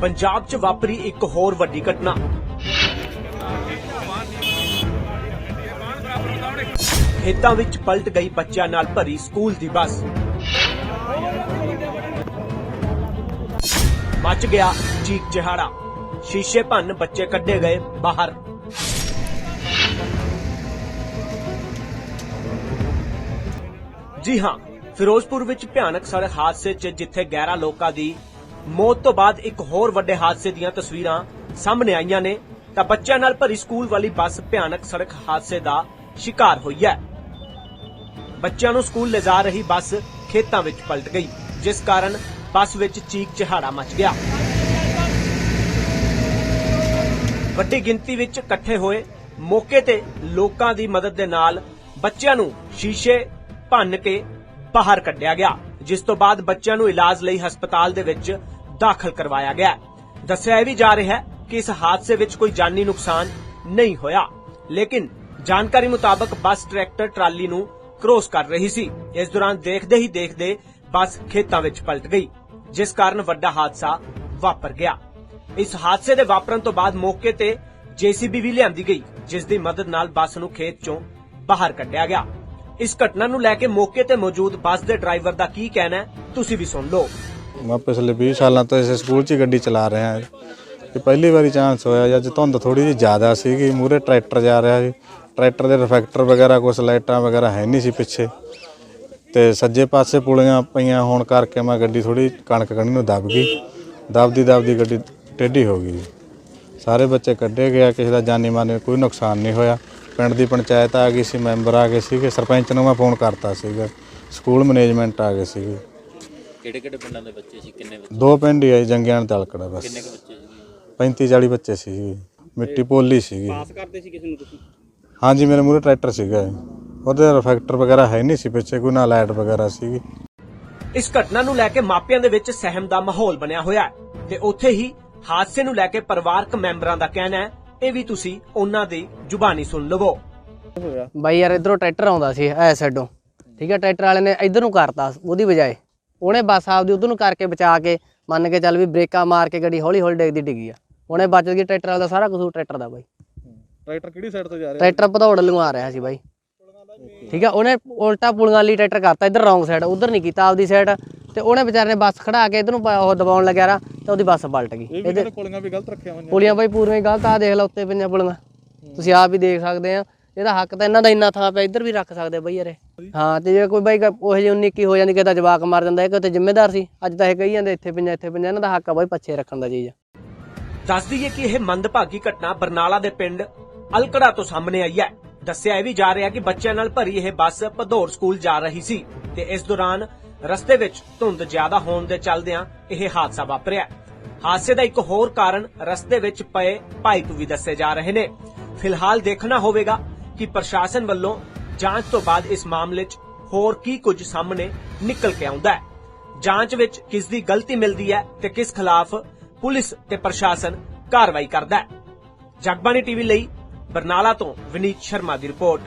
ਪੰਜਾਬ 'ਚ ਵਾਪਰੀ ਇੱਕ ਹੋਰ ਵੱਡੀ ਘਟਨਾ। ਖੇਤਾਂ ਵਿੱਚ ਪਲਟ ਗਈ ਬੱਚਿਆਂ ਨਾਲ ਭਰੀ ਸਕੂਲ ਦੀ ਬੱਸ। ਮੱਚ ਗਿਆ ਚੀਕ ਚਿਹਾੜਾ। ਸ਼ੀਸ਼ੇ ਭੰਨ ਬੱਚੇ ਕੱਢੇ ਗਏ ਬਾਹਰ। ਜੀ ਹਾਂ, ਫਿਰੋਜ਼ਪੁਰ ਵਿੱਚ ਭਿਆਨਕ ਸੜਕ ਹਾਦਸੇ 'ਚ ਜਿੱਥੇ 11 ਲੋਕਾਂ ਦੀ ਮੌਤ ਤੋਂ ਬਾਅਦ ਇੱਕ ਹੋਰ ਵੱਡੇ ਹਾਦਸੇ ਦੀਆਂ ਤਸਵੀਰਾਂ ਸਾਹਮਣੇ ਆਈਆਂ ਨੇ, ਤਾਂ ਬੱਚਿਆਂ ਨਾਲ ਭਰੀ ਸਕੂਲ ਵਾਲੀ ਬੱਸ ਭਿਆਨਕ ਸੜਕ ਹਾਦਸੇ ਦਾ ਸ਼ਿਕਾਰ ਹੋਈ ਹੈ। ਬੱਚਿਆਂ ਨੂੰ ਸਕੂਲ ਲਿਜਾ ਰਹੀ ਬੱਸ ਖੇਤਾਂ ਵਿੱਚ ਪਲਟ ਗਈ, ਜਿਸ ਕਾਰਨ ਬੱਸ ਵਿੱਚ ਚੀਕ ਚਿਹਾੜਾ ਮਚ ਗਿਆ। ਵੱਡੀ ਗਿਣਤੀ ਵਿੱਚ ਇਕੱਠੇ ਹੋਏ ਮੌਕੇ ਤੇ ਲੋਕਾਂ ਦੀ ਮਦਦ ਦੇ ਨਾਲ ਬੱਚਿਆਂ ਨੂੰ ਸ਼ੀਸ਼ੇ ਭੰਨ ਕੇ ਬਾਹਰ ਕੱਢਿਆ ਗਿਆ, ਜਿਸ ਤੋਂ ਬਾਅਦ ਬੱਚਿਆਂ ਨੂੰ ਇਲਾਜ ਲਈ ਹਸਪਤਾਲ ਦੇ ਵਿੱਚ ਦਾਖਲ ਕਰਵਾਇਆ ਗਿਆ। ਦੱਸਿਆ ਇਹ ਵੀ ਜਾ ਰਿਹਾ ਹੈ ਕਿ ਇਸ ਹਾਦਸੇ ਵਿੱਚ ਕੋਈ ਜਾਨੀ ਨੁਕਸਾਨ ਨਹੀਂ ਹੋਇਆ, ਲੇਕਿਨ ਜਾਣਕਾਰੀ ਮੁਤਾਬਕ ਬੱਸ ਟਰੈਕਟਰ ਟਰਾਲੀ ਨੂੰ ਕ੍ਰੋਸ ਕਰ ਰਹੀ ਸੀ। ਇਸ ਦੌਰਾਨ ਦੇਖਦੇ ਹੀ ਦੇਖਦੇ ਬੱਸ ਖੇਤਾਂ ਵਿੱਚ ਪਲਟ ਗਈ, ਜਿਸ ਕਾਰਨ ਵੱਡਾ ਹਾਦਸਾ ਵਾਪਰ ਗਿਆ। ਇਸ ਹਾਦਸੇ ਦੇ ਵਾਪਰਨ ਤੋਂ ਬਾਅਦ ਮੌਕੇ ਤੇ ਜੀਸੀਬੀ ਵੀ ਲਿਆਂਦੀ ਗਈ, ਜਿਸ ਦੀ ਮਦਦ ਨਾਲ ਬੱਸ ਨੂੰ ਖੇਤ ਚੋਂ ਬਾਹਰ ਕੱਢਿਆ ਗਿਆ। ਇਸ ਘਟਨਾ ਨੂੰ ਲੈ ਕੇ ਮੌਕੇ ਤੇ ਮੌਜੂਦ ਬੱਸ ਦੇ ਡਰਾਈਵਰ ਦਾ ਕੀ ਕਹਿਣਾ ਹੈ, ਤੁਸੀਂ ਵੀ ਸੁਣ ਲਓ। ਮੈਂ ਪਿਛਲੇ 20 ਸਾਲਾਂ ਤੋਂ ਇਸ ਸਕੂਲ 'ਚ ਹੀ ਗੱਡੀ ਚਲਾ ਰਿਹਾ ਹਾਂ ਇਹ ਪਹਿਲੀ ਵਾਰੀ ਚਾਂਸ ਹੋਇਆ ਅੱਜ ਧੁੰਦ ਥੋੜੀ ਜਿਹੀ ਜ਼ਿਆਦਾ ਸੀਗੀ ਮੂਰੇ ਟਰੈਕਟਰ ਜਾ ਰਿਹਾ ਸੀ ਟਰੈਕਟਰ ਦੇ ਰਿਫੈਕਟਰ ਵਗੈਰਾ ਕੁਛ ਲਾਈਟਾਂ ਵਗੈਰਾ ਹੈ ਨਹੀਂ ਸੀ ਪਿੱਛੇ। ਤੇ ਸੱਜੇ ਪਾਸੇ ਪੁਲੀਆਂ ਪਈਆਂ ਹੋਣ ਕਰਕੇ ਮੈਂ ਗੱਡੀ ਥੋੜੀ ਕਣਕ ਕਣੀ ਨੂੰ ਦਬ ਗਈ। ਦਬਦੀ ਦਬਦੀ ਗੱਡੀ ਟੇਢੀ ਹੋ ਗਈ ਸਾਰੇ ਬੱਚੇ ਕੱਢੇ ਗਿਆ, ਕਿਸੇ ਦਾ ਜਾਨੀ ਮਾਨੀ ਕੋਈ ਨੁਕਸਾਨ ਨਹੀਂ ਹੋਇਆ। ਪਿੰਡ ਦੀ ਪੰਚਾਇਤ ਆ ਗਈ ਸੀ ਮੈਂਬਰ ਆ ਗਏ ਸੀਗੇ ਸਰਪੰਚ ਨੂੰ ਮੈਂ ਫੋਨ ਕਰਤਾ ਸੀਗਾ। ਸਕੂਲ ਮੈਨੇਜਮੈਂਟ ਆ ਗਏ ਸੀਗੇ। ਕਿਹੜੇ ਕਿਹੜੇ ਪਿੰਡਾਂ ਦੇ ਬੱਚੇ ਸੀ ਕਿੰਨੇ ਬੱਚੇ? ਦੋ ਪਿੰਡ ਹੀ ਆਏ ਜੰਗਿਆਣ ਤੇ ਅਲਕੜਾ ਬਸ। ਕਿੰਨੇ ਕੁ ਬੱਚੇ ਸੀ 35 40 ਬੱਚੇ ਸੀ ਮਿੱਟੀ ਪੋਲੀ ਸੀਗੀ। ਪਾਸ ਕਰਦੇ ਸੀ ਕਿਸੇ ਨੂੰ ਤੁਸੀਂ? ਹਾਂਜੀ ਮੇਰੇ ਮੂਰੇ ਟਰੈਕਟਰ ਸੀਗਾ ਉਹਦੇ ਰਿਫੈਕਟਰ ਵਗੈਰਾ ਹੈ ਨਹੀਂ ਸੀ ਪਿੱਛੇ ਕੋਈ ਨਾ ਲਾਈਟ ਵਗੈਰਾ ਸੀਗੀ। ਇਸ ਘਟਨਾ ਨੂੰ ਲੈ ਕੇ ਮਾਪਿਆਂ ਦੇ ਵਿੱਚ ਸਹਿਮ ਦਾ ਮਾਹੌਲ ਬਣਿਆ ਹੋਇਆ ਹੈ ਤੇ ਉੱਥੇ ਹੀ ਹਾਦਸੇ ਨੂੰ ਲੈ ਕੇ ਪਰਿਵਾਰਕ ਮੈਂਬਰਾਂ ਦਾ ਕਹਿਣਾ ਹੈ ਇਹ ਵੀ ਤੁਸੀਂ ਉਹਨਾਂ ਦੀ ਜ਼ੁਬਾਨੀ ਸੁਣ ਲਵੋ। ਬਾਈ ਯਾਰ ਇਧਰੋਂ ਟਰੈਕਟਰ ਆਉਂਦਾ ਸੀ ਐ ਸਾਈਡੋਂ ਠੀਕ ਹੈ ਟਰੈਕਟਰ ਵਾਲੇ ਨੇ ਇਧਰ ਨੂੰ ਕਰਤਾ ਉਹਦੀ ਬਜਾਏ। ਉਹਨੇ ਬੱਸ ਆਪਦੀ ਉਧਰ ਨੂੰ ਕਰਕੇ ਬਚਾ ਕੇ ਮੰਨ ਕੇ ਚੱਲ ਵੀ ਬ੍ਰੇਕਾਂ ਮਾਰ ਕੇ ਗੱਡੀ ਹੌਲੀ ਹੌਲੀ ਡਿੱਗਦੀ ਡਿੱਗੀ ਆ। ਉਹਨੇ ਬਚ ਗਈ ਟਰੈਕਟਰ ਵਾਲਾ ਦਾ ਸਾਰਾ ਕਸੂਰ ਟਰੈਕਟਰ ਦਾ ਬਾਈ। ਟਰੈਕਟਰ ਕਿਹੜੀ ਸਾਈਡ ਤੋਂ ਜਾ ਟਰੈਕਟਰ ਭਦੌੜ ਲੰਘਵਾ ਰਿਹਾ ਸੀ ਬਾਈ। ਠੀਕ ਹੈ ਉਹਨੇ ਉਲਟਾ ਪੁਲੀਆਂ ਲਈ ਟਰੈਕਟਰ ਕਰਤਾ ਇਧਰ ਰੌਂਗ ਸਾਈਡ ਉਧਰ ਨਹੀਂ ਕੀਤਾ ਆਪਦੀ ਸਾਈਡ ਤੇ ਉਹਨੇ ਵਿਚਾਰੇ ਨੇ ਬੱਸ ਖੜਾ ਕੇ ਇਧਰ ਨੂੰ ਉਹ ਦਬਾਉਣ ਲੱਗਿਆ ਰਾ ਤੇ ਉਹਦੀ ਬੱਸ ਪਲਟ ਗਈ। ਇਹਦੇ ਪੁਲੀਆਂ ਵੀ ਗਲਤ ਰੱਖਿਆ ਹੋਈਆਂ। ਪੁਲੀਆਂ ਬਾਈ ਪੂਰੀਆਂ ਹੀ ਗਲਤ ਆ ਦੇਖ ਲਓ ਉੱਤੇ ਪਈਆਂ ਪੁਲੀਆਂ। ਤੁਸੀਂ ਆਪ ਵੀ ਦੇਖ ਸਕਦੇ ਆ ਇਹਦਾ ਹੱਕ ਤਾਂ ਇਹਨਾਂ ਦਾ ਇੰਨਾ ਥਾਂ ਪਿਆ ਇੱਧਰ ਵੀ ਰੱਖ ਸਕਦੇ ਬਈ ਯਾਰੇ। ਹਾਂ ਤੇ ਜੇ ਕੋਈ ਬਾਈ ਉਹ ਜਿਹੀ 19 ਕੀ ਹੋ ਜਾਂਦੀ ਕਿਤੇ ਜਵਾਕ ਮਾਰ ਜਾਂਦਾ ਇਹ ਕਿਤੇ ਜ਼ਿੰਮੇਦਾਰ ਸੀ ਅੱਜ ਤਾਂ ਇਹ ਕਹੀ ਜਾਂਦੇ ਇੱਥੇ ਪਈਆਂ ਇੱਥੇ ਪਈਆਂ ਇਹਨਾਂ ਦਾ ਹੱਕ ਆ ਬਾਈ ਪੱਛੇ ਰੱਖਣ ਦਾ ਚੀਜ਼। ਦੱਸ ਦਈਏ ਕਿ ਇਹ ਮੰਦਭਾਗੀ ਘਟਨਾ ਬਰਨਾਲਾ ਦੇ ਪਿੰਡ ਅਲਕੜਾ ਤੋਂ ਸਾਹਮਣੇ ਆਈ ਹੈ। ਦੱਸਿਆ ਇਹ ਵੀ ਜਾ ਰਿਹਾ ਕਿ ਬੱਚਿਆਂ ਨਾਲ ਭਰੀ ਇਹ ਬੱਸ ਭਦੌੜ ਸਕੂਲ ਜਾ ਰਹੀ ਸੀ ਤੇ ਇਸ ਦੌਰਾਨ ਰਸਤੇ ਵਿੱਚ ਧੁੰਦ ਜ਼ਿਆਦਾ ਹੋਣ ਦੇ ਚੱਲਦਿਆਂ ਇਹ ਹਾਦਸਾ ਵਾਪਰਿਆ। ਹਾਦਸੇ ਦਾ ਇੱਕ ਹੋਰ ਕਾਰਨ ਰਸਤੇ ਵਿੱਚ ਪਏ ਪਾਈਪ ਵੀ ਦੱਸੇ ਜਾ ਰਹੇ ਨੇ। ਫਿਲਹਾਲ ਦੇਖਣਾ ਹੋਵੇਗਾ ਕਿ ਪ੍ਰਸ਼ਾਸਨ ਵੱਲੋਂ ਜਾਂਚ ਤੋਂ ਬਾਅਦ ਇਸ ਮਾਮਲੇ 'ਚ ਹੋਰ ਕੀ ਕੁਝ ਸਾਹਮਣੇ ਨਿਕਲ ਕੇ ਆਉਂਦਾ ਹੈ। ਜਾਂਚ ਵਿੱਚ ਕਿਸ ਦੀ ਗਲਤੀ ਮਿਲਦੀ ਹੈ ਤੇ ਕਿਸ ਖਿਲਾਫ ਪੁਲਿਸ ਤੇ ਪ੍ਰਸ਼ਾਸਨ ਕਾਰਵਾਈ ਕਰਦਾ ਹੈ। ਜਗਬਾਣੀ ਟੀਵੀ ਲਈ ਬਰਨਾਲਾ ਤੋਂ ਵਿਨੀਤ ਸ਼ਰਮਾ ਦੀ ਰਿਪੋਰਟ।